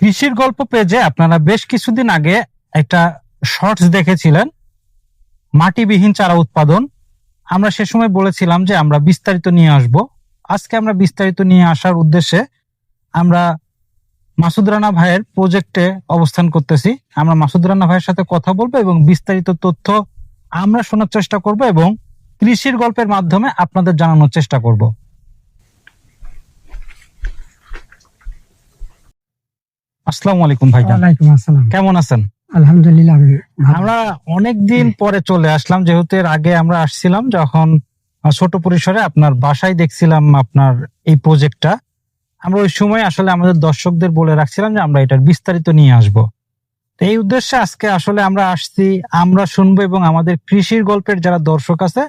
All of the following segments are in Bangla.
কৃষির গল্প পেজে আপনারা বেশ কিছুদিন আগে একটা শর্টস দেখেছিলেন, মাটিবিহীন চারা উৎপাদন। আমরা সে সময় বলেছিলাম যে আমরা বিস্তারিত নিয়ে আসব। আজকে আমরা বিস্তারিত নিয়ে আসার উদ্দেশ্যে আমরা মাসুদ রানা ভাইয়ের প্রজেক্টে অবস্থান করতেছি। আমরা মাসুদ রানা ভাইয়ের সাথে কথা বলব এবং বিস্তারিত তথ্য আমরা শোনার চেষ্টা করব এবং কৃষির গল্পের মাধ্যমে আপনাদের জানানোর চেষ্টা করব। আসসালামু আলাইকুম ভাইজান। ওয়ালাইকুম আসসালাম। কেমন আছেন? আলহামদুলিল্লাহ আমরা অনেক দিন পরে চলে আসলাম যেহেতু এর আগে আমরা আসছিলাম যখন ছোট পরিসরে আপনার বাসায় দেখছিলাম আপনার এই প্রজেক্টটা আমরা ওই সময় আসলে আমাদের দর্শকদের বলে রাখছিলাম যে আমরা এটার বিস্তারিত নিয়ে আসব। তো এই উদ্দেশ্যে আজকে আসলে আমরা আসছি আমরা শুনব এবং আমাদের কৃষির গল্পের যারা দর্শক আছে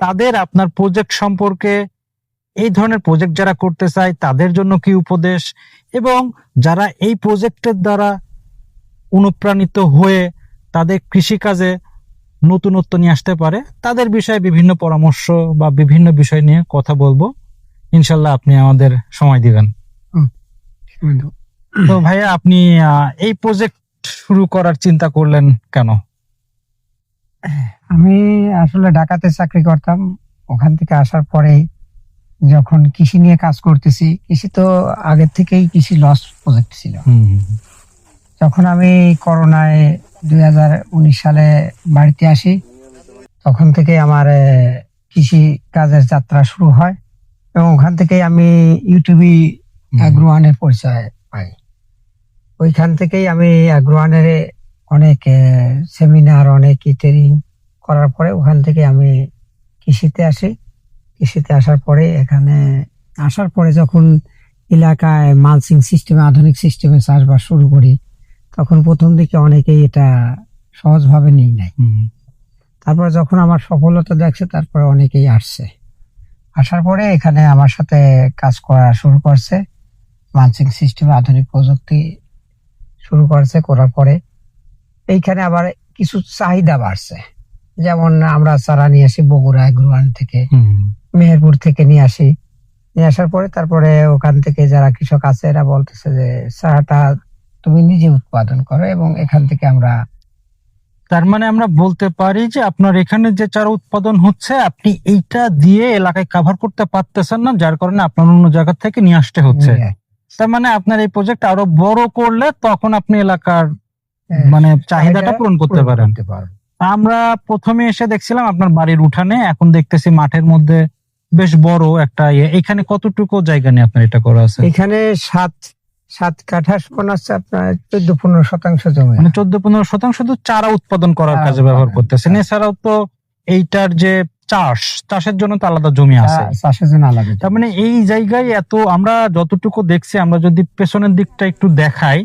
তাদের আপনার প্রজেক্ট সম্পর্কে এই ধরনের প্রজেক্ট যারা করতে চায় তাদের জন্য কি উপদেশ? এবং যারা এই প্রজেক্টের দ্বারা অনুপ্রাণিত হয়ে তাদের কৃষিকাজে নতুনত্ব নিয়ে আসতে পারে তাদের বিষয়ে বিভিন্ন পরামর্শ বা বিভিন্ন বিষয় নিয়ে কথা বলব। ইনশাল্লাহ আপনি আমাদের সময় দিবেন। তো ভাইয়া আপনি এই প্রজেক্ট শুরু করার চিন্তা করলেন কেন? আমি আসলে ঢাকাতে চাকরি করতাম ওখান থেকে আসার পরে যখন কৃষি নিয়ে কাজ করতেছি কৃষি তো আগের থেকেই কৃষি লস প্রজেক্ট ছিল। যখন আমি করোনায় দুই হাজার উনিশ সালে বাড়িতে আসি তখন থেকে আমার কৃষি কাজের যাত্রা শুরু হয় এবং ওখান থেকে আমি ইউটিউবে অ্যাগ্রোয়ানের পরিচয় পাই। ওইখান থেকেই আমি অ্যাগ্রোয়ানের অনেক সেমিনার অনেক ট্রেনিং করার পরে ওখান থেকে আমি কৃষিতে আসি। কৃষিতে আসার পরে এখানে আসার পরে যখন এলাকায় মালসিং সিস্টেমে আধুনিক সিস্টেমে চাষবাস শুরু করি তখন প্রথম দিকে অনেকেই এটা সহজভাবে নিয়ে নেয়। তারপর যখন আমার সফলতা দেখছে তারপরে অনেকেই আসছে। আসার পরে এখানে আমার সাথে কাজ করা শুরু করছে। মানসিক সিস্টেমে আধুনিক প্রযুক্তি শুরু করছে করার পরে এইখানে আবার কিছু চাহিদা বাড়ছে। যেমন আমরা চারা নিয়ে আসি বগুড়া গ্রুয়ান থেকে। মেহেরপুর থেকে নিয়ে আসি। নিয়ে আসার পরে তারপরে ওখান থেকে যারা কৃষক আছে এরা বলতেছে যে চারাটা তুমি নিজে উৎপাদন করো এবং এখান থেকে আমরা তার মানে আমরা বলতে পারি যে আপনার এখানে যে চারা উৎপাদন হচ্ছে আপনি এইটা দিয়ে এলাকায় কভার করতে পারতেছেন না যার কারণে আপনার অন্য জায়গা থেকে নিয়ে আসতে হচ্ছে। তার মানে আপনার এই প্রজেক্ট আরও বড় করলে তখন আপনি এলাকার হ্যাঁ, মানে চাহিদাটা পূরণ করতে পারেন। আমরা প্রথমে এসে দেখছিলাম আপনার বাড়ির উঠানে এখন দেখতেছি মাঠের মধ্যে বেশ বড় একটা ইয়ে। এখানে কতটুকু জায়গা নিয়ে আপনার এটা করা আছে? এখানে সাত সাত কাঠা আছে আপনার চোদ্দ পনেরো শতাংশ জমি। মানে চোদ্দ পনেরো শতাংশ শুধু চারা উৎপাদন করার কাজে ব্যবহার করতেছেন। হ্যাঁ। এছাড়াও তো এইটার যে চাষ চাষের জন্য তো আলাদা জমি আছে। চাষের জন্য আলাদা তার মানে এই জায়গায় এত আমরা যতটুকু দেখছি আমরা যদি পেছনের দিকটা একটু দেখাই।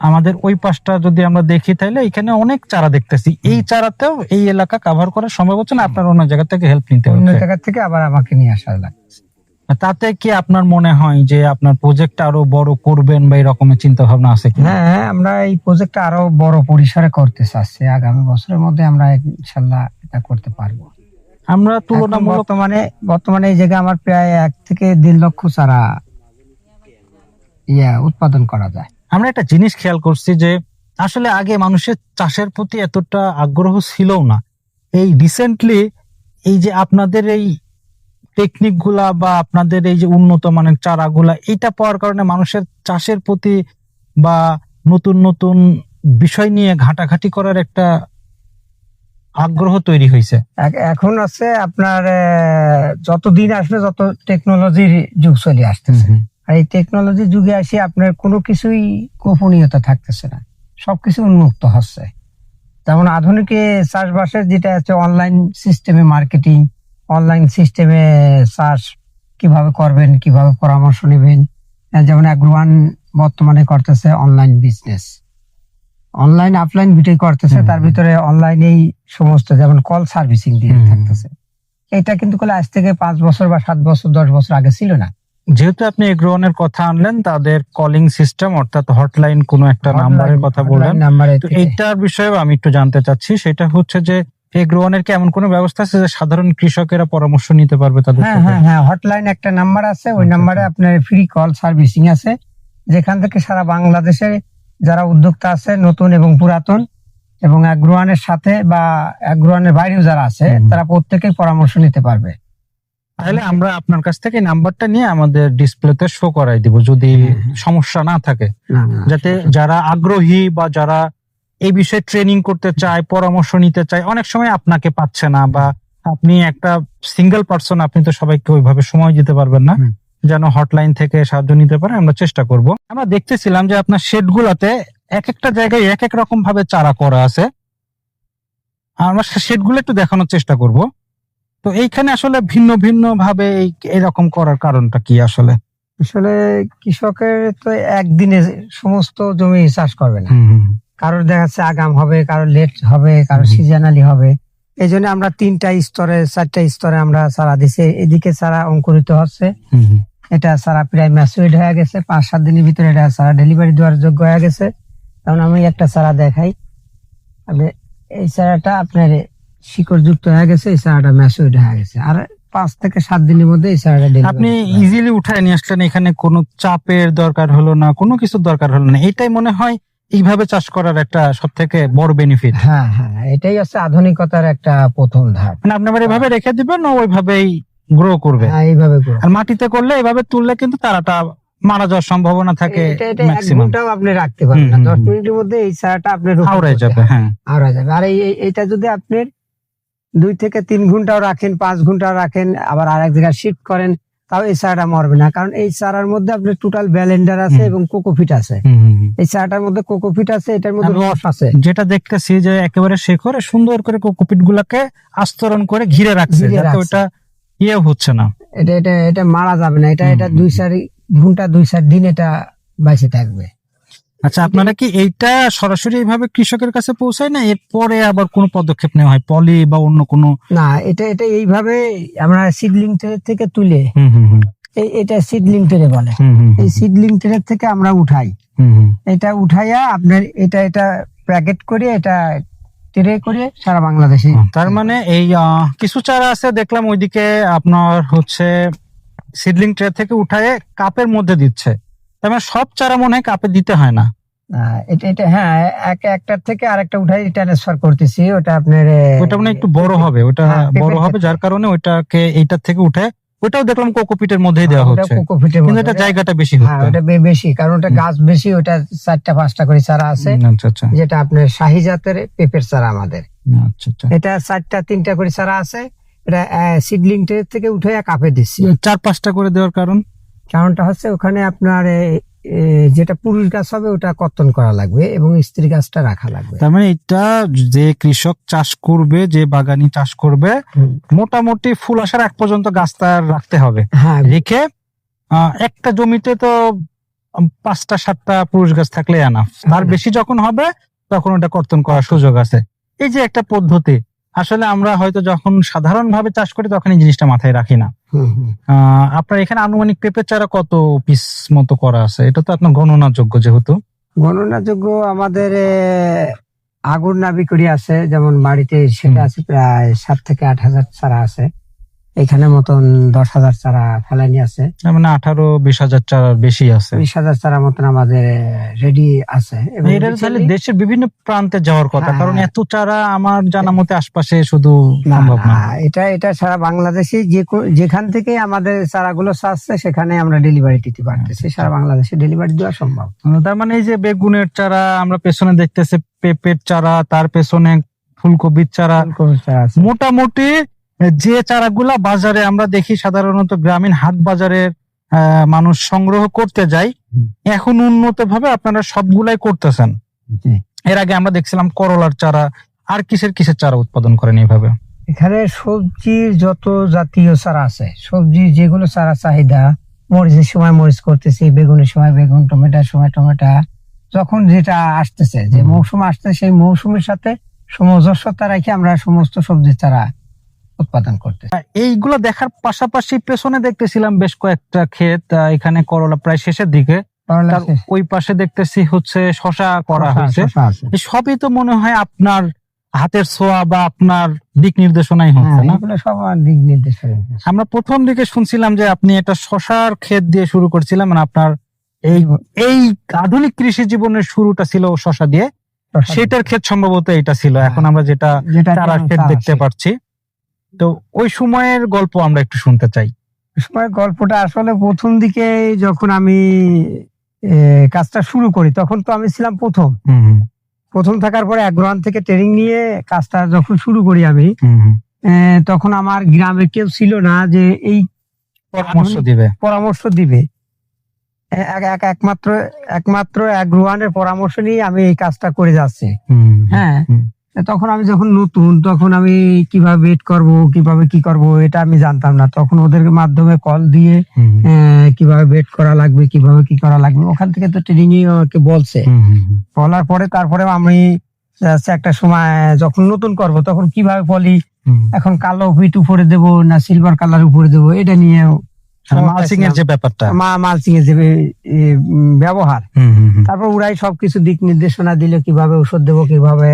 আমাদের ওই পাশটা যদি আমরা দেখি তাহলে এখানে অনেক চারা দেখতেছি। এই চারাতেও এই এলাকা কভার করা সম্ভব হচ্ছে না আপনার অন্য জায়গা থেকে হেল্প নিতে অন্য জায়গা থেকে আবার আমাকে নিয়ে আসা লাগে তাতে কি আপনার মনে হয় যে আপনার প্রজেক্ট আরও বড় করবেন বা এরকমের চিন্তা ভাবনা আছে কি হ্যাঁ হ্যাঁ, আমরা এই প্রজেক্টটা আরও বড় পরিসরে করতে চাচ্ছি। আগামী বছরের মধ্যে আমরা ইনশাল্লাহ এটা করতে পারব। আমরা তুলনামূলক বর্তমানে বর্তমানে এই জায়গায় আমার প্রায় এক থেকে দেড় লক্ষ চারা ইয়া উৎপাদন করা যায়। আমরা একটা জিনিস খেয়াল করছি যে আসলে আগে মানুষের চাষের প্রতি এতটা আগ্রহ ছিল না। এই রিসেন্টলি এই যে আপনাদের এই টেকনিকগুলা বা আপনাদের এই যে উন্নত মানের চারাগুলা এটা পাওয়ার কারণে মানুষের চাষের প্রতি বা নতুন নতুন বিষয় নিয়ে ঘাটাঘাটি করার একটা আগ্রহ তৈরি হয়েছে এখন আছে আপনার আহ, যত দিন আসলে যত টেকনোলজির যুগ চলে আসতেছে। আর এই টেকনোলজি যুগে এসে আপনার কোনো কিছুই গোপনীয়তা থাকতেছে না। সবকিছু উন্মুক্ত হচ্ছে। যেমন আধুনিক চাষবাসের যেটা আছে অনলাইন সিস্টেমে মার্কেটিং অনলাইন সিস্টেমে চাষ কীভাবে করবেন কীভাবে পরামর্শ নেবেন। যেমন অ্যাগ্রোয়ান বর্তমানে করতেছে অনলাইন বিজনেস অনলাইন অফলাইন দুটোই করতেছে তার ভিতরে অনলাইনেই সমস্ত যেমন কল সার্ভিসিং দিয়ে থাকতেছে। এটা কিন্তু আজ থেকে পাঁচ বছর বা সাত বছর দশ বছর আগে ছিল না। যেহেতু আপনি এগ্রোনের কথা আনলেন তাদের কলিং সিস্টেম অর্থাৎ হটলাইন কোনো একটা নাম্বারের কথা বললেন। তো এইটার বিষয়েও আমি একটু জানতে চাচ্ছি। সেটা হচ্ছে যে এগ্রোনের কি এমন কোনো ব্যবস্থা আছে যে সাধারণ কৃষকেরা পরামর্শ নিতে পারবে তাদের হ্যাঁ হ্যাঁ হ্যাঁ হটলাইন একটা নাম্বার আছে। ওই আচ্ছা, নাম্বারে আচ্ছা। আপনার ফ্রি কল সার্ভিসিং আছে। যেখান থেকে সারা বাংলাদেশে যারা উদ্যোক্তা আছে নতুন এবং পুরাতন এবং অ্যাগ্রোয়ানের সাথে বা অ্যাগ্রোয়ানের বাইরেও যারা আছে তারা প্রত্যেকেই পরামর্শ নিতে পারবে। তাহলে আমরা আপনার কাছ থেকে নাম্বারটা নিয়ে আমাদের ডিসপ্লেতে শো করাই দিব যদি সমস্যা না থাকে। যাতে যারা আগ্রহী বা যারা এই বিষয়ে ট্রেনিং করতে চায় পরামর্শ নিতে চায় অনেক সময় আপনাকে পাচ্ছে না বা আপনি একটা সিঙ্গেল পার্সন আপনি তো সবাইকে ওইভাবে সময় দিতে পারবেন না। যেন হটলাইন থেকে সাহায্য নিতে পারে আমরা চেষ্টা করব। আমরা দেখতেছিলাম যে আপনার শেড গুলাতে এক একটা জায়গায় এক এক রকম ভাবে চারা করা আছে। আমরা শেডগুলো একটু দেখানোর চেষ্টা করব। তো এইখানে আসলে ভিন্ন ভিন্ন ভাবে এই এরকম করার কারণটা কি আসলে? আসলে কৃষকের তো একদিনে সমস্ত জমি চাষ করবে না। কারোর দেখা যাচ্ছে আগাম হবে কারোর লেট হবে কারোর। সিজনালি হবে। এই জন্য আমরা তিনটা স্তরে চারটা স্তরে আমরা চারা দিছি। এদিকে চারা অঙ্কুরিত হচ্ছে। এটা সারা প্রায় ম্যাচুইড হয়ে গেছে। পাঁচ সাত দিনের ভিতরে এটা সারা ডেলিভারি দেওয়ার যোগ্য হয়ে গেছে। কারণ আমি একটা চারা দেখাই। আপনি এই চারাটা আপনার শিকড় যুক্ত হয়ে গেছে এই চারাটা ম্যাচুইড হয়ে গেছে। আর পাঁচ থেকে সাত দিনের মধ্যে এই চারাটা আপনি ইজিলি উঠায় নিয়ে আসলেন এখানে কোনো চাপের দরকার হলো না কোনো কিছুর দরকার হলো না। এটাই মনে হয় এইভাবে চাষ করার একটা সব থেকে বড় বেনিফিট হ্যাঁ হ্যাঁ এটাই হচ্ছে আধুনিকতার একটা প্রথম ধাপ। মানে আপনি এভাবে রেখে দিবেন না ওইভাবেই গ্রো করবে? হ্যাঁ এইভাবে। আর মাটিতে করলে এভাবে তুললে কিন্তু তারাটা মারা যাওয়ার সম্ভাবনা থাকে এটা এটা এক ম্যাক্সিমাম ঘন্টাও আপনি রাখতে পারবেন না। হুম, হুম, দশ হুম। মিনিটের মধ্যে এই চারাটা আপনি আওড়ায় যাবে। হ্যাঁ। আওড়া যাবে। আর এই এইটা যদি আপনি দুই থেকে তিন ঘন্টাও রাখেন পাঁচ ঘন্টাও রাখেন আবার আরেক জায়গায় শিফট করেন তাও এই চারাটা মরবে না। কারণ এই চারার মধ্যে আপনার টোটাল ব্যালেন্ডার আছে এবং কোকোফিট আছে। এই চারাটার মধ্যে কোকোফিট আছে এটার মধ্যে রস আছে। যেটা দেখতেছি যে একেবারে শেখরে সুন্দর করে কোকোপিট গুলাকে আস্তরণ করে ঘিরে রাখছে যাতে ওটা ইয়ে হচ্ছে না। এটা এটা এটা মারা যাবে না। এটা এটা দুই। চার ঘণ্টা দুই চার দিন এটা বাইসে থাকবে। আচ্ছা আপনারা কি এইটা সরাসরি এইভাবে কৃষকের কাছে পৌঁছায় না? এরপরে আবার কোনো পদক্ষেপ নেওয়া হয়? পলি বা অন্য কোনো? না এটা এটা এইভাবে আমরা সিডলিং থেকে তুলে এটা সিডলিং ট্রে বলে। এই সিডলিং ট্রে থেকে আমরা উঠাই। এটা উঠাইয়া আপনার এটা এটা প্যাকেট করে এটা ট্রে করে সারা বাংলাদেশে তার মানে এই কিছু চারা আছে দেখলাম ওইদিকে আপনার হচ্ছে সিডলিং ট্রে থেকে উঠায় কাপের মধ্যে দিচ্ছে। তার মানে সব চারা মনে হয় কাপে দিতে হয় না। এটা এটা হ্যাঁ এক একটার থেকে আরেকটা উঠাই ট্রান্সফার করতেছি ওটা আপনার ওটা মানে একটু বড় হবে ওটা হ্যাঁ, বড় হবে যার কারণে ওইটাকে এইটার থেকে উঠে ওটাও দেখলাম কোকোপিটের মধ্যেই দেওয়া হচ্ছে। কোকোপিটের কিন্তু। এটা জায়গাটা বেশি হ্যাঁ ওটা বেশি কারণ ওটা গাছ বেশি ওটা চারটা পাঁচটা করে চারা আছে। আচ্ছা আচ্ছা। যেটা আপনার শাহি জাতের পেঁপের চারা আমাদের। আচ্ছা আচ্ছা। এটা চারটা তিনটা করে চারা আছে। এটা সিডলিং ট্রে থেকে উঠে কাপে দিচ্ছি। চার পাঁচটা করে দেওয়ার কারণ? কারণটা হচ্ছে ওখানে আপনার যেটা পুরুষ গাছ হবে ওটা কর্তন করা লাগবে এবং স্ত্রী গাছটা রাখা লাগবে। তার মানে এটা যে কৃষক চাষ করবে যে বাগানি চাষ করবে মোটামুটি ফুল আসার এক পর্যন্ত গাছ তার রাখতে হবে। হ্যাঁ। রেখে আহ, একটা জমিতে তো পাঁচটা সাতটা পুরুষ গাছ থাকলে আনা তার হ্যাঁ। বেশি যখন হবে তখন ওটা কর্তন করার সুযোগ আছে। এই যে একটা পদ্ধতি আসলে আমরা হয়তো যখন সাধারণ ভাবে চাষ করি তখন এই জিনিসটা মাথায় রাখি না। আপনার এখানে আনুমানিক পেঁপের চারা কত পিস মতো করা আছে? এটা তো আপনার গণনা যোগ্য যেহেতু। গণনাযোগ্য আমাদের আগুন নাবি করি আছে যেমন বাড়িতে সেটা আছে প্রায় সাত থেকে আট হাজার চারা আছে। এখানে মতন দশ হাজার চারা ফেলানি আছে। মানে আঠারো বিশ হাজার চারা বেশি আছে। বিশ হাজার চারা মতন আমাদের রেডি আছে। তাহলে দেশের বিভিন্ন প্রান্তে যাওয়ার কথা হ্যাঁ। কারণ এত চারা আমার জানা মতে আশপাশে শুধু সম্ভব না। এটা এটা সারা বাংলাদেশে যে যেখান থেকে আমাদের চারাগুলো চাচ্ছে সেখানে আমরা ডেলিভারি দিতে পারতেছি। সারা বাংলাদেশে ডেলিভারি দেওয়া সম্ভব। তার মানে এই যে বেগুনের চারা আমরা পেছনে দেখতেছি পেঁপের চারা তার পেছনে ফুলকপির চারা। মোটামুটি যে চারাগুলা বাজারে আমরা দেখি সাধারণত গ্রামীণ হাট বাজারের মানুষ সংগ্রহ করতে যায় হুম। এখন উন্নত ভাবে আপনারা সবগুলাই করতেছেন এর আগে আমরা দেখছিলাম করলার চারা আর কিসের কিসের চারা উৎপাদন করেন এইভাবে এখানে সবজির যত জাতীয় চারা আছে সবজি যেগুলো চারা চাহিদা মরিচের সময় মরিচ করতেছি বেগুনের সময় বেগুন টমেটোর সময় টমেটো যখন যেটা আসতেছে যে। মৌসুম আসছে সেই মৌসুমের সাথে সামঞ্জস্যতা রেখে আমরা সমস্ত সবজির চারা উৎপাদন করতে এইগুলো দেখার পাশাপাশি পেছনে দেখতেছিলাম বেশ কয়েকটা ক্ষেত এখানে করলা প্রায় শেষের দিকে। ওই পাশে দেখতেছি হচ্ছে শশা করা হয়েছে। সবই তো মনে হয় আপনার হাতের ছোঁয়া বা আপনার দিক নির্দেশনাই হচ্ছে না? সব দিক নির্দেশ করে। আমরা প্রথম দিকে শুনছিলাম যে আপনি এটা শশার ক্ষেত দিয়ে শুরু করছিলেন মানে আপনার এই এই আধুনিক কৃষি জীবনের শুরুটা ছিল শশা দিয়ে। সেটার ক্ষেত সম্ভবত এটা ছিল। এখন আমরা যেটা যেটা চারা ক্ষেত দেখতে পাচ্ছি তো ওই সময়ের গল্প আমরা একটু শুনতে চাই। ওই সময় গল্পটা আসলে প্রথম দিকে যখন আমি কাজটা শুরু করি তখন তো আমি ছিলাম প্রথম। প্রথম থাকার পরে অ্যাগ্রোয়ান থেকে ট্রেনিং নিয়ে কাজটা যখন শুরু করি আমি তখন আমার গ্রামে কেউ ছিল না যে এই পরামর্শ দিবে। পরামর্শ দিবে। এক- এক- একমাত্র একমাত্র অ্যাগ্রোয়ানের পরামর্শ নিয়ে আমি এই কাজটা করে যাচ্ছি। হ্যাঁ। তখন আমি যখন নতুন তখন আমি কীভাবে ওয়েট করব কীভাবে কি করব এটা আমি জানতাম না। তখন ওদের মাধ্যমে কল দিয়ে কীভাবে বেড করা লাগবে কীভাবে কি করা লাগবে ওখান থেকে তো ট্রেনিং আমাকে বলছে। বলার পরে তারপরে আমি একটা সময় যখন নতুন করব তখন কীভাবে বলি এখন কালো হুইট উপরে দেব না সিলভার কালার উপরে দেব এটা নিয়ে মালচিং এর যে ব্যাপারটা। মালচিং এর যে ব্যবহার। তারপর ওরাই সবকিছু দিক নির্দেশনা দিল কীভাবে ওষুধ দেবো কীভাবে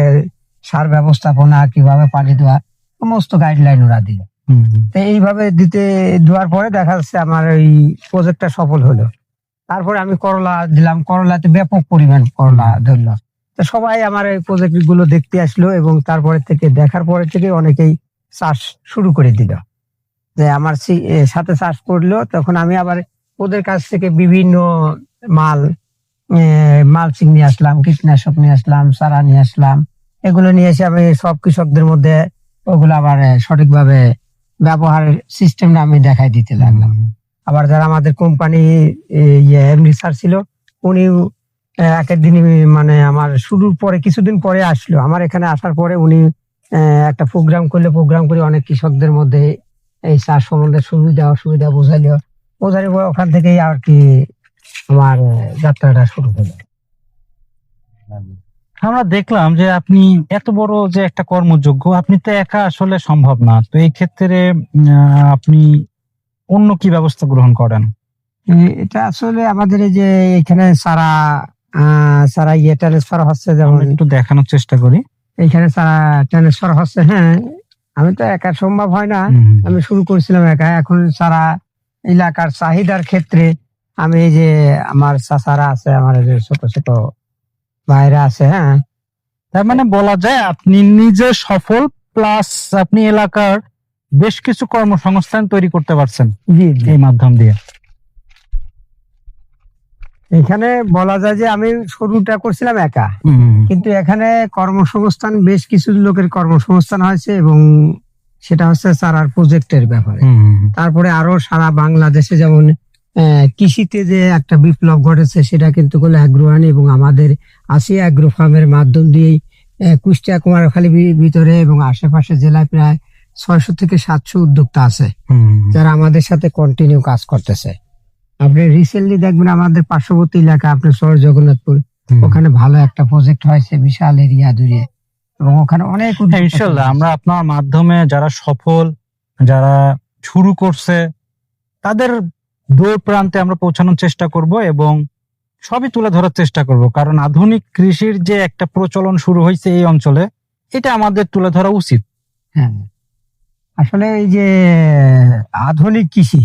সার ব্যবস্থাপনা কীভাবে পানি দেওয়া সমস্ত গাইডলাইন ওরা দিল। তো এইভাবে দিতে দেওয়ার পরে দেখা যাচ্ছে আমার ওই প্রজেক্টটা সফল হলো। তারপরে আমি করলা দিলাম। করলাতে ব্যাপক পরিমাণ করলা ধরলাম তো সবাই আমার এই প্রজেক্টগুলো দেখতে আসলো এবং তারপরে থেকে দেখার পরে থেকে অনেকেই চাষ শুরু করে দিল। যে আমার সাথে চাষ করল তখন আমি আবার ওদের কাছ থেকে বিভিন্ন মাল মালচিং নিয়ে আসলাম কীটনাশক নিয়ে আসলাম চারা নিয়ে আসলাম। এগুলো নিয়ে এসে আমি সব কৃষকদের মধ্যে ওগুলো আবার সঠিকভাবে ব্যবহারের সিস্টেমটা আমি দেখাই দিতে লাগলাম। আবার যারা আমাদের কোম্পানি স্যার ছিল উনি একের দিনই মানে আমার শুরুর পরে, কিছুদিন পরে আসলো। আমার এখানে আসার পরে উনি একটা প্রোগ্রাম করলে। প্রোগ্রাম করে অনেক কৃষকদের মধ্যে এই চাষ সম্বন্ধে সুবিধা, অসুবিধা বোঝাইলো। বোঝার পর ওখান থেকেই আর কি আমার যাত্রাটা শুরু হলো। আমরা দেখলাম যে আপনি এত বড় যে একটা কর্মযোগ্য আপনি তো একা আসলে সম্ভব না। তো এই ক্ষেত্রে আপনি অন্য কি ব্যবস্থা গ্রহণ করেন? এটা আসলে আমাদের এই যে এখানে সারা সারা ইয়ে ট্রান্সফার হচ্ছে যেমন একটু দেখানোর চেষ্টা করি। এখানে সারা ট্রান্সফার হচ্ছে হ্যাঁ। আমি তো একা সম্ভব হয় না। আমি শুরু করেছিলাম একা। এখন সারা এলাকার চাহিদার ক্ষেত্রে আমি এই যে আমার চাচারা আছে আমার যে ছোট ছোট ভাইরা আছে হ্যাঁ? তার মানে বলা যায় আপনি নিজে সফল প্লাস আপনি এলাকার বেশ কিছু কর্মসংস্থান তৈরি করতে পারছেন এই মাধ্যম দিয়ে। এখানে বলা যায় যে আমি শুরুটা করছিলাম একা। কিন্তু এখানে কর্মসংস্থান বেশ কিছু লোকের কর্মসংস্থান হয়েছে এবং সেটা হচ্ছে সারার প্রজেক্টের ব্যাপারে। তারপরে আরও সারা বাংলাদেশে যেমন কৃষিতে যে একটা বিপ্লব ঘটেছে সেটা কিন্তু হলো অ্যাগ্রোয়ানি এবং আমাদের আসি অ্যাগ্রো ফার্মের মাধ্যম দিয়েই কুষ্টিয়া কুমারখালী ভিতরে এবং আশেপাশে জেলায় প্রায় ছয়শো থেকে সাতশো উদ্যোক্তা আছে যারা আমাদের সাথে কন্টিনিউ কাজ করতেছে। আপনি রিসেন্টলি দেখবেন আমাদের পার্শ্ববর্তী এলাকা আপনার শহর জগন্নাথপুর ওখানে ভালো একটা প্রজেক্ট হয়েছে বিশাল এরিয়া জুড়ে এবং ওখানে অনেক হ্যাঁ, ইনশাল্লাহ আমরা আপনার মাধ্যমে যারা সফল যারা শুরু করছে তাদের দূর প্রান্তে আমরা পৌঁছানোর চেষ্টা করব এবং সবই তুলে ধরার চেষ্টা করব। কারণ আধুনিক কৃষির যে একটা প্রচলন শুরু হয়েছে এই অঞ্চলে এটা আমাদের তুলে ধরা উচিত। হ্যাঁ। আসলে এই যে আধুনিক কৃষি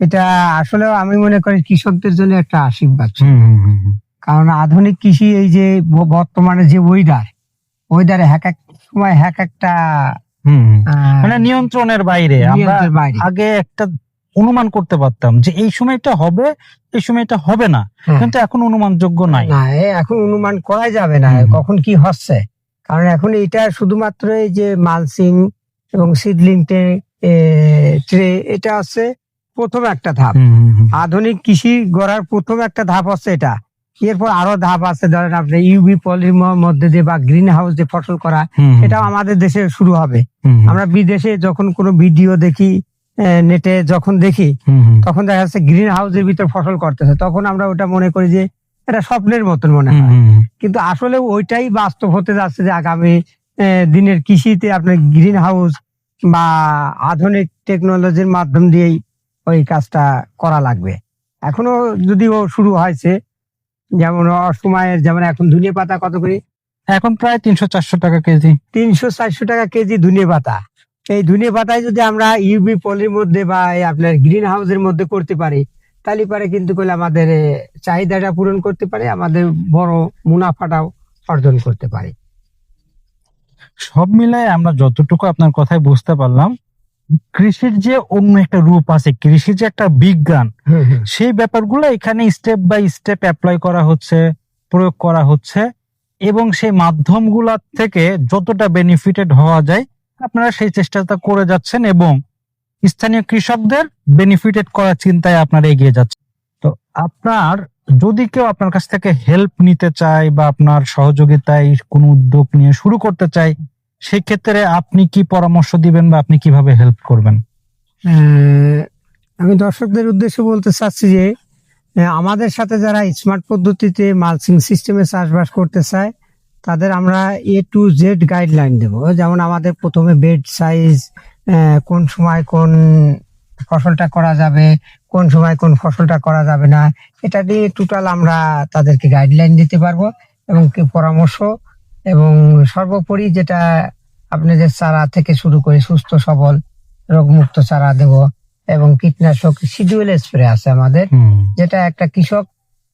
এটা আসলে আমি মনে করি কৃষকদের জন্য একটা আশীর্বাদ। কারণ আধুনিক কৃষি এই যে বর্তমানে যে ওয়েদার ওয়েদারে এক এক সময় এক একটা মানে নিয়ন্ত্রণের বাইরে। আমরা নিয়ন্ত্রণের বাইরে। আগে একটা অনুমান করতে পারতাম যে এই সময়টা হবে এই সময়টা হবে না। কিন্তু এখন অনুমানযোগ্য নাই। না এখন অনুমান করা যাবে না। কখন কি হচ্ছে? কারণ এখন এটা শুধুমাত্র এই যে মালসিং এবং সিডলিং ট্রে এটা হচ্ছে প্রথম একটা ধাপ। আধুনিক কৃষি গড়ার প্রথম একটা ধাপ হচ্ছে এটা। এরপর আরও ধাপ আছে ধরেন আপনি ইউভি পলির মধ্যে দিয়ে বা গ্রিন হাউস দিয়ে ফসল করা এটাও আমাদের দেশে শুরু হবে। আমরা বিদেশে যখন কোনো ভিডিও দেখি নেটে যখন দেখি তখন দেখা যাচ্ছে গ্রিন হাউসের ভিতর ফসল করতেছে। তখন আমরা ওটা মনে করি যে এটা স্বপ্নের মতন মনে হয়। কিন্তু আসলে ওইটাই বাস্তব হতে যাচ্ছে যে আগামী দিনের কৃষিতে আপনার গ্রিন হাউস বা আধুনিক টেকনোলজির মাধ্যম দিয়েই ওই কাজটা করা লাগবে। এখনও যদিও শুরু হয়েছে যেমন অসময়ের যেমন এখন ধনিয়া পাতা কত করে? এখন প্রায় তিনশো চারশো টাকা কেজি। তিনশো চারশো টাকা কেজি ধনিয়া পাতা। এই ধনিয়া পাতায় যদি আমরা ইউবি পলির মধ্যে বা এই আপনার গ্রিন হাউসের মধ্যে করতে পারি তাহলে পারে কিন্তু করলে আমাদের চাহিদাটা পূরণ করতে পারে আমাদের বড় মুনাফাটাও অর্জন করতে পারে। সব মিলায় আমরা যতটুকু আপনার কথায় বুঝতে পারলাম কৃষির যে অন্য একটা রূপ আছে কৃষি যে একটা বিজ্ঞান সেই ব্যাপারগুলো এখানে স্টেপ বাই স্টেপ অ্যাপ্লাই করা হচ্ছে প্রয়োগ করা হচ্ছে এবং সেই মাধ্যমগুলা থেকে যতটা বেনিফিটেড হওয়া যায় আপনারা সেই চেষ্টাটা করে যাচ্ছেন এবং স্থানীয় কৃষকদের বেনিফিটেড করার চিন্তায় আপনারা এগিয়ে যাচ্ছেন। তো আপনার, যদি কেউ আপনার কাছ থেকে হেল্প নিতে চায় বা আপনার সহযোগিতায় কোনো উদ্যোগ নিয়ে শুরু করতে চায় সেই ক্ষেত্রে আপনি কি পরামর্শ দিবেন বা আপনি কীভাবে হেল্প করবেন? আমি দর্শকদের উদ্দেশ্যে বলতে চাচ্ছি যে আমাদের সাথে যারা স্মার্ট পদ্ধতিতে মালচিং সিস্টেমে চাষবাস করতে চায় তাদের আমরা এ টু জেড গাইডলাইন দেব। যেমন আমাদের প্রথমে বেড সাইজ কোন সময় কোন ফসলটা করা যাবে কোন সময় কোন ফসলটা করা যাবে না এটা দিয়ে টোটাল আমরা তাদেরকে গাইডলাইন দিতে পারব এবং কি পরামর্শ এবং সর্বোপরি যেটা আপনাদের চারা থেকে শুরু করে সুস্থ সবল রোগমুক্ত চারা দেব এবং কীটনাশক শিডিউল স্প্রে আছে আমাদের। যেটা একটা কৃষক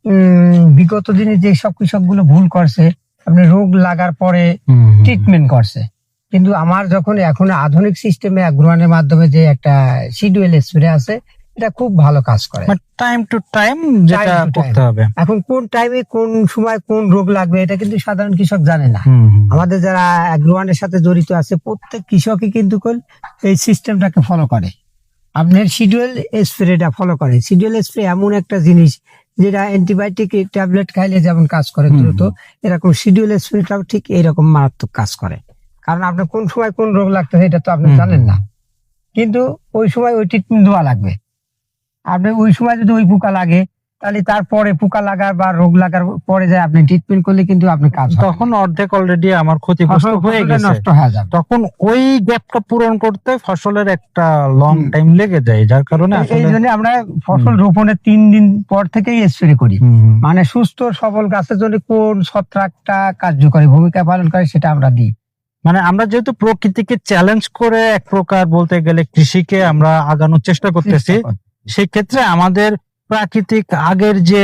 উম, বিগত দিনে যে সব কৃষকগুলো ভুল করছে আপনি রোগ লাগার পরে ট্রিটমেন্ট করছে। কিন্তু আমার যখন এখন আধুনিক সিস্টেমে অ্যাগ্রোয়ানের মাধ্যমে যে একটা শিডিউল স্প্রে আছে এটা খুব ভালো কাজ করে। টাইম টু টাইম যেটা. করতে হবে। এখন কোন টাইমে কোন সময় কোন রোগ লাগবে এটা কিন্তু সাধারণ কৃষক জানে না। আমাদের যারা অ্যাগ্রোয়ানের সাথে জড়িত আছে প্রত্যেক কৃষকই কিন্তু এই সিস্টেমটাকে ফলো করে। আপনার শিডিউল স্প্রেটা ফলো করে। শিডিউল স্প্রে এমন একটা জিনিস যেটা অ্যান্টিবায়োটিক ট্যাবলেট খাইলে যেমন কাজ করে দ্রুত এরকম শিডিউল স্প্রেটাও ঠিক এইরকম মারাত্মক কাজ করে। কারণ আপনার কোন সময় কোন রোগ লাগতেছে এটা তো আপনি জানেন না। কিন্তু ওই সময় ওই ট্রিটমেন্ট দেওয়া লাগবে। আপনি ওই সময় যদি ওই পোকা লাগে তাহলে তারপরে পোকা লাগার বা রোগ লাগার পরে যায় আপনি ট্রিটমেন্ট করলে কিন্তু আপনি কাজ তখন অর্ধেক অলরেডি আমার ক্ষতিগ্রস্ত হয়ে গেছে। নষ্ট হয়ে যাবে। তখন ওই গ্যাপটা পূরণ করতে ফসলের একটা লং টাইম লেগে যায় যার কারণে এই জন্য আমরা ফসল রোপণের তিন দিন পর থেকেই স্প্রে করি। মানে সুস্থ সবল গাছের জন্য কোন ছত্রাকটা কার্যকরী ভূমিকা পালন করে সেটা আমরা দিই। মানে আমরা যেহেতু প্রকৃতিকে চ্যালেঞ্জ করে এক প্রকার বলতে গেলে কৃষিকে আমরা আগানোর চেষ্টা করতেছি সেই ক্ষেত্রে আমাদের প্রাকৃতিক আগের যে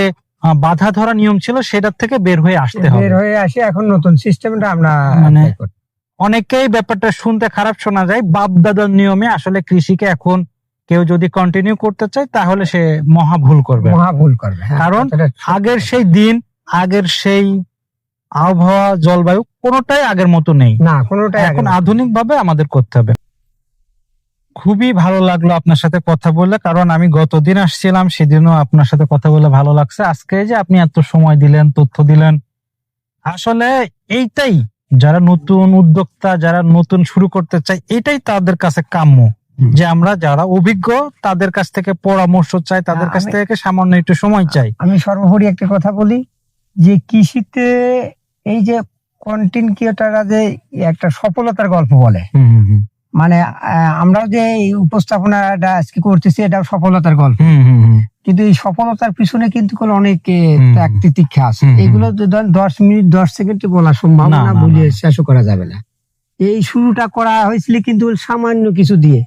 বাধা ধরা নিয়ম ছিল সেটার থেকে বের হয়ে আসতে হবে। বের হয়ে আসে এখন নতুন সিস্টেমটা আমরা মানে- অনেকেই ব্যাপারটা শুনতে খারাপ শোনা যায় বাপ দাদার নিয়মে আসলে কৃষিকে এখন কেউ যদি কন্টিনিউ করতে চায় তাহলে সে মহা ভুল করবে। মহা ভুল করবে হ্যাঁ, কারণ আগের সেই দিন আগের সেই আবহাওয়া জলবায়ু কোনোটাই আগের মতো নেই। না কোনোটাই এখন আধুনিক ভাবে আমাদের করতে হবে। খুবই ভালো লাগল আপনার সাথে কথা বলে কারণ আমি গতদিন আসছিলাম সেদিনও আপনার সাথে কথা বলে ভালো লাগছে। আজকে যে আপনি এত সময় দিলেন তথ্য দিলেন আসলে এইটাই যারা নতুন উদ্যোক্তা যারা নতুন শুরু করতে চায় এটাই তাদের কাছে কাম্য। যে আমরা যারা অভিজ্ঞ তাদের কাছ থেকে পরামর্শ চাই তাদের কাছ থেকে সামান্য একটু সময় চাই। আমি সর্বোপরি একটা কথা বলি যে কৃষিতে এই যে কন্টেন্ট ক্রিয়েটাররা যে একটা সফলতার গল্প বলে মানে আহ, আমরাও যে এই উপস্থাপনাটা আজকে করতেছি এটা সফলতার গল্প। কিন্তু এই সফলতার পিছনে কিন্তু কোনো অনেক তিতিক্ষা আছে। এগুলো দশ মিনিট দশ সেকেন্ডে বলা সম্ভব না, না। শেষও করা যাবে না। এই শুরুটা করা হয়েছিল কিন্তু সামান্য কিছু দিয়ে।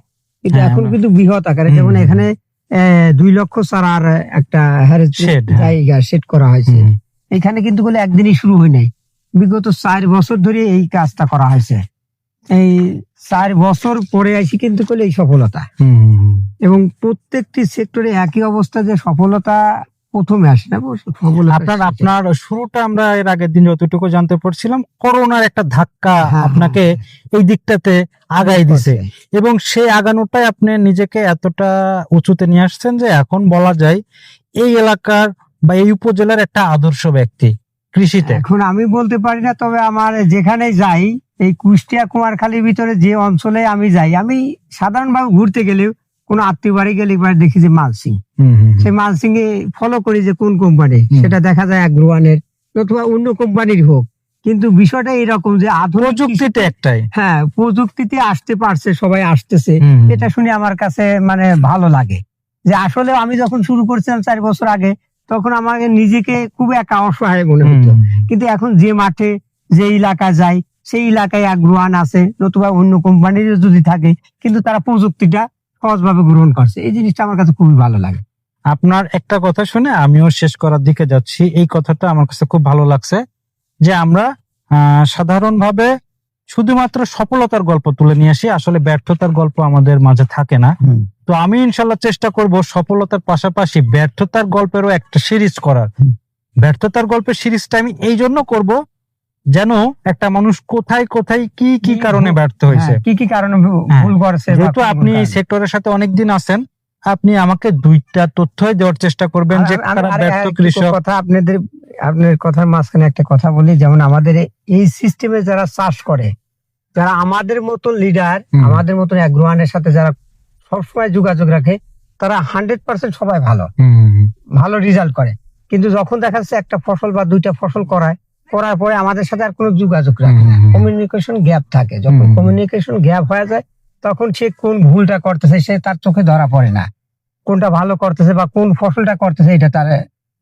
কিন্তু হ্যাঁ, এখন কিন্তু বৃহৎ আকারে। যেমন এখানে আহ, দুই লক্ষ চারার একটা হ্যাঁ। জায়গা সেট করা হয়েছে। এখানে কিন্তু বলে একদিনই শুরু হয় নাই। বিগত চার বছর ধরে এই কাজটা করা হয়েছে। এই চার বছর পরে আসি কিন্তু এই সফলতা। এবং প্রত্যেকটি সেক্টরে একই অবস্থা যে সফলতা প্রথমে আসে না। আপনার আপনার শুরুটা আমরা এর আগের দিন যতটুকু জানতে পারছিলাম করোনার একটা ধাক্কা হ্যাঁ, আপনাকে এই দিকটাতে আগাই দিছে। এবং সেই আগানোটাই আপনি নিজেকে এতটা উঁচুতে নিয়ে আসছেন যে এখন বলা যায় এই এলাকার বা এই উপজেলার একটা আদর্শ ব্যক্তি কৃষিতে। এখন আমি বলতে পারি না তবে আমার যেখানে যাই এই কুষ্টিয়া কুমারখালীর ভিতরে যে অঞ্চলে আমি যাই আমি সাধারণভাবে ঘুরতে গেলেও কোনো আত্মীয় বাড়ি গেলে এবার দেখি যে মালসিং। সেই মালসিং এ ফলো করি যে কোন কোম্পানি সেটা দেখা যায় অ্যাগ্রোয়ানের অথবা অন্য কোম্পানির হোক। কিন্তু বিষয়টা এরকম যে প্রযুক্তিতে একটাই। হ্যাঁ প্রযুক্তিতে আসতে পারছে সবাই আসতেছে। এটা শুনে আমার কাছে মানে ভালো লাগে। যে আসলে আমি যখন শুরু করছিলাম চার বছর আগে তখন আমাকে নিজেকে খুব একা অসহায় মনে হতো। কিন্তু এখন যে মাঠে যে এলাকা যাই সেই এলাকায় আগ্রহান আছে নতুবা অন্য কোম্পানির যদি থাকে কিন্তু তারা প্রযুক্তিটা সহজভাবে গ্রহণ করছে। এই জিনিসটা আমার কাছে খুবই ভালো লাগে। আপনার একটা কথা শুনে আমিও শেষ করার দিকে যাচ্ছি। এই কথাটা আমার কাছে খুব ভালো লাগছে যে আমরা সাধারণভাবে শুধুমাত্র সফলতার গল্প তুলে নিয়ে আসি আসলে ব্যর্থতার গল্প আমাদের মাঝে থাকে না। তো আমি ইনশাল্লাহ চেষ্টা করব সফলতার পাশাপাশি ব্যর্থতার গল্পেরও একটা সিরিজ করার। ব্যর্থতার গল্পের সিরিজটা আমি এই জন্য করব যেন একটা মানুষ কোথায় কোথায় কি কি কি কারণে ব্যর্থ হয়েছে? হ্যাঁ, কি কি কারণে হ্যাঁ, ভুল করছে যেহেতু আপনি এই সেক্টরের সাথে অনেকদিন আছেন আপনি আমাকে দুইটা তথ্যই দেওয়ার চেষ্টা করবেন যে ব্যর্থ কৃষক। কথা আপনাদের আপনার কথার মাঝখানে একটা কথা বলি যেমন আমাদের এই সিস্টেমে যারা চাষ করে যারা আমাদের মতন লিডার আমাদের মতন অ্যাগ্রোয়ানের সাথে যারা সবসময় যোগাযোগ রাখে তারা হান্ড্রেড পার্সেন্ট সবাই ভালো। ভালো রেজাল্ট করে। কিন্তু যখন দেখা যাচ্ছে একটা ফসল বা দুইটা ফসল করায় করার পরে আমাদের সাথে আর কোনো যোগাযোগ রাখে না। কমিউনিকেশন গ্যাপ থাকে। যখন কমিউনিকেশন গ্যাপ হয়ে যায় তখন সে কোন ভুলটা করতেছে সে তার চোখে ধরা পড়ে না। কোনটা ভালো করতেছে বা কোন ফসলটা করতেছে এটা তার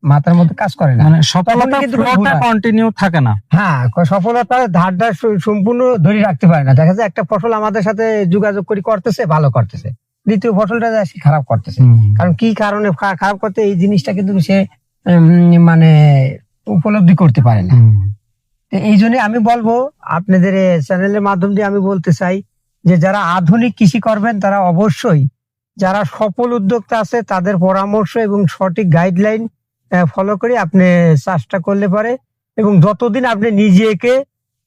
মাথার মধ্যে কাজ করে না। মানে সফলতা কন্টিনিউ থাকে না। হ্যাঁ সফলতার ধারটা সম্পূর্ণ ধরে রাখতে পারে না। দেখা যায় একটা ফসল আমাদের সাথে যোগাযোগ করি করতেছে ভালো করতেছে। দ্বিতীয় ফসলটা যায় সে খারাপ করতেছে। কারণ কি কারণে খারাপ করতে এই জিনিসটা কিন্তু সে মানে উপলব্ধি করতে পারে না। এই জন্য আমি বলব আপনাদের চ্যানেলের মাধ্যম দিয়ে আমি বলতে চাই যে যারা আধুনিক কৃষি করবেন তারা অবশ্যই যারা সফল উদ্যোক্তা আছে তাদের পরামর্শ এবং সঠিক গাইডলাইন ফলো করে আপনি চাষটা করলে পারে এবং যতদিন আপনি নিজেকে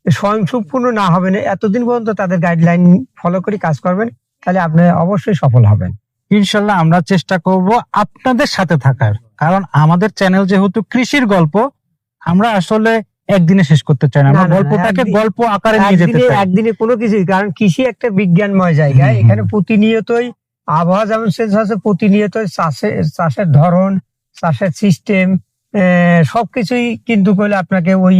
স্বয়ংসম্পূর্ণ না হবেন এতদিন পর্যন্ত তাদের গাইডলাইন ফলো করে কাজ করবেন তাহলে আপনি অবশ্যই সফল হবেন। ইনশাল্লাহ আমরা চেষ্টা করব আপনাদের সাথে থাকার কারণ আমাদের চ্যানেল যেহেতু কৃষির গল্প আমরা আসলে একদিনে শেষ করতে চাই না আমরা গল্পটাকে গল্প আকারে নিয়ে যেতে চাই। একদিনে কোনো কিছুই কারণ কৃষি একটা বিজ্ঞানময় জায়গা। এখানে প্রতিনিয়তই আবহাওয়া যেমন চেঞ্জ হচ্ছে প্রতিনিয়তই চাষের চাষের ধরন চাষের সিস্টেম সবকিছুই কিন্তু করলে আপনাকে ওই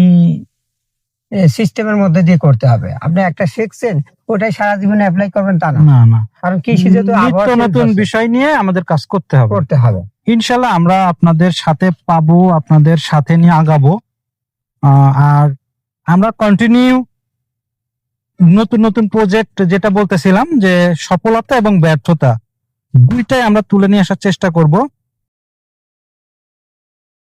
সিস্টেমের মধ্যে দিয়ে করতে হবে। আপনি একটা শিখছেন ওটাই সারা জীবনে অ্যাপ্লাই করবেন তা না। না কারণ কৃষি যেহেতু আবহাওয়া নতুন বিষয় নিয়ে আমাদের কাজ করতে হবে। করতে হবে। ইনশাল্লাহ আমরা আপনাদের সাথে পাবো, আপনাদের সাথে নিয়ে আগাবো। আর আমরা কন্টিনিউ নতুন নতুন প্রজেক্ট যেটা বলতেছিলাম যে সফলতা এবং ব্যর্থতা দুইটাই আমরা তুলে নিয়ে আসার চেষ্টা করব।